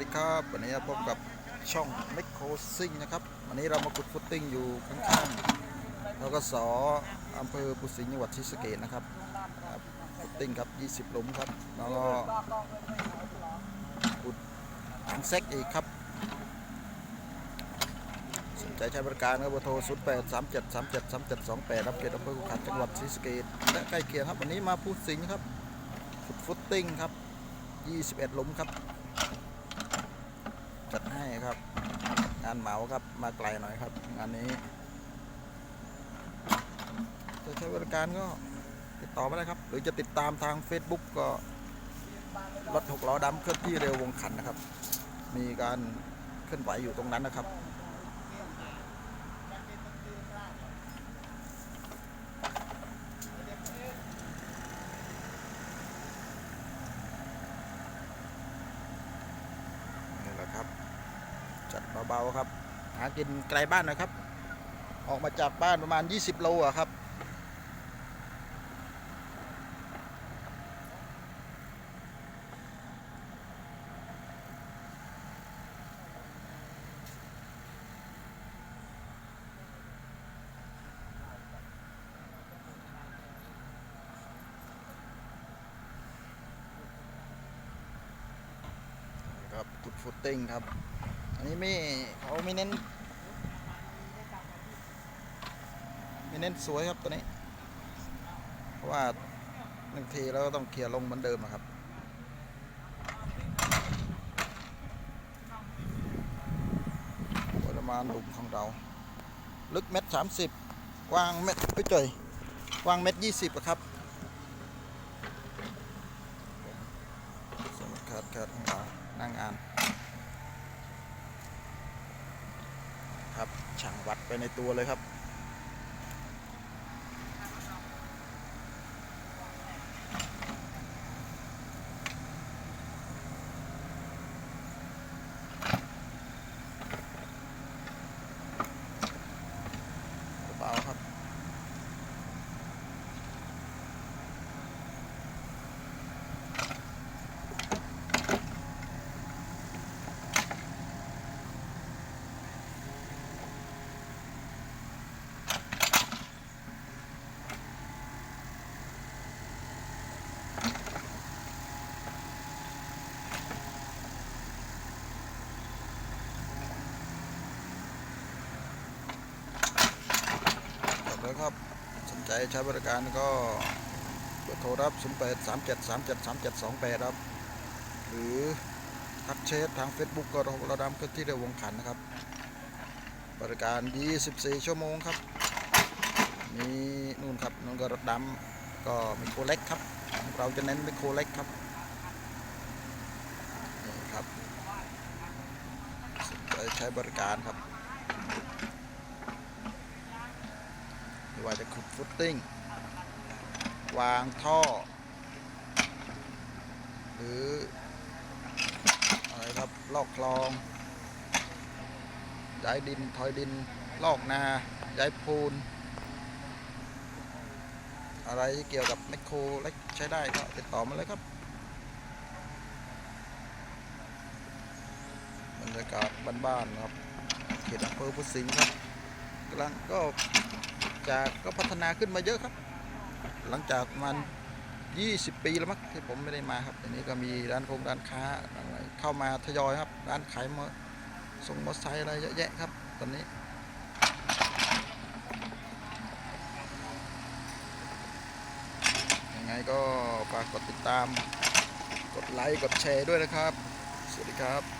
ดีครับวันนี้พบกับช่องเม c โคซิ่งนะครับวันนี้เรามาขุดฟุตติ้งอยู่ข้างๆแล้วก็สออำเภอปุสิงห์จังหวัดศรีสะเกษนะครับฟุตติ้งครับ20หลุมครับแล้วก็ขุดถังเซ็กอีกครับสนใจใช้บริการก็เบอร์โทร 0 8 3 7 3 7 3 7 2 8รับเขตอำเภอขุขันจังหวัดศรีสะเกษและใกล้เคียงครับวันนี้มาพูดสิงห์ครับขุดฟุตติ้งครับ21หลุมครับ ครับ งานเหมาครับมาไกลหน่อยครับ งานนี้จะใช้บริการก็ติดต่อมาได้ครับ หรือจะติดตามทาง Facebook ก็รถหกล้อดำเคลื่อนที่เร็ววงขันนะครับ มีการเคลื่อนไหวอยู่ตรงนั้นนะครับ นี่แหละครับ จัด เบาๆครับ หากินไกลบ้านนะครับ ออกมาจากบ้านประมาณ 20 โลอะครับครับกุดฟุตติ้งครับ อันนี้ไม่เขาไม่เน้น ไม่เน้นสวยครับตัวนี้ เพราะว่าหนึ่งทีเราก็ต้องเคลียร์ลงเหมือนเดิมนะครับประมาณหลุมของเรา ลึกเม็ดสามสิบกว้างเม็ดเอ้ยจ่อยกว้างเม็ดยี่สิบครับสมคัดคัดของเรานั่งอ่าน ครับช่างวัดไปในตัวเลยครับเบาๆครับ จบแล้วครับ สนใจใช้บริการก็เบอร์โทรรับ 0 8 3 7 3 7 3 7 2 8 ครับ หรือทักเชททาง Facebook ก็เราดำเคลื่อนที่เร็ววงขันนะครับ บริการ 24 ชั่วโมงครับ มีนู่นครับนู่นก็รถดำก็มีโคเล็กครับ เราจะเน้นเป็นโคเล็กครับนี่ครับ สนใจใช้บริการครับ ไม่ ว่าจะขุดฟุตติ้ง วางท่อ หรืออะไรครับลอกคลอง ย้ายดินถอยดิน ลอกนา ย้ายปูน อะไรที่เกี่ยวกับแมคโครเล็กใช้ได้ก็ติดต่อมาเลยครับบรรยากาศบ้านๆครับเขตอำเภอพุทธสิงห์ครับกำลังก็ จากก็พัฒนาขึ้นมาเยอะครับ หลังจากมัน 20 ปีแล้วมั้งที่ผมไม่ได้มาครับอันนี้ก็มีร้านคงร้านค้าอะไรเข้ามาทยอยครับ ร้านขายมอส่งมอเตอร์ไซค์อะไรเยอะแยะครับ ตอนนี้ยังไงก็ฝากกดติดตาม กดไลค์ กดแชร์ด้วยนะครับ สวัสดีครับ